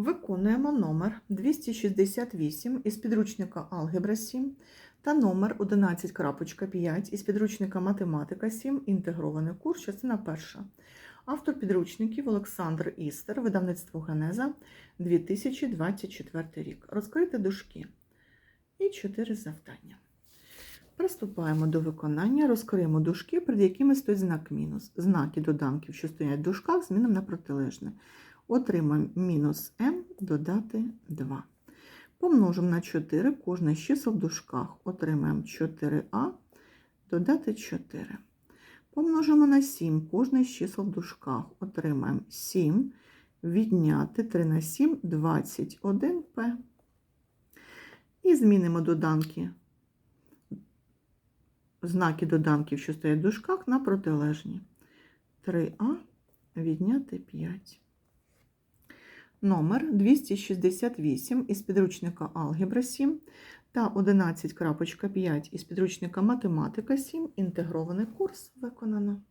Виконуємо номер 268 із підручника Алгебра 7 та номер 11.5 із підручника Математика 7. Інтегрований курс, частина перша. Автор підручників Олександр Істер, видавництво Генеза 2024 рік. Розкрити дужки. І чотири завдання. Приступаємо до виконання, розкриємо дужки, перед якими стоїть знак мінус. Знаки доданків, що стоять в дужках, змінимо на протилежне. Отримаємо мінус m додати 2. Помножимо на 4 кожне з чисел в дужках. Отримаємо 4а додати 4. Помножимо на 7 кожне з чисел в дужках. Отримаємо 7 відняти 3 на 7 21p. І змінимо доданки знаки доданків, що стоять в дужках, на протилежні. 3а відняти 5. Номер 268 із підручника Алгебра 7 та 11.5 із підручника Математика 7. Інтегрований курс виконано.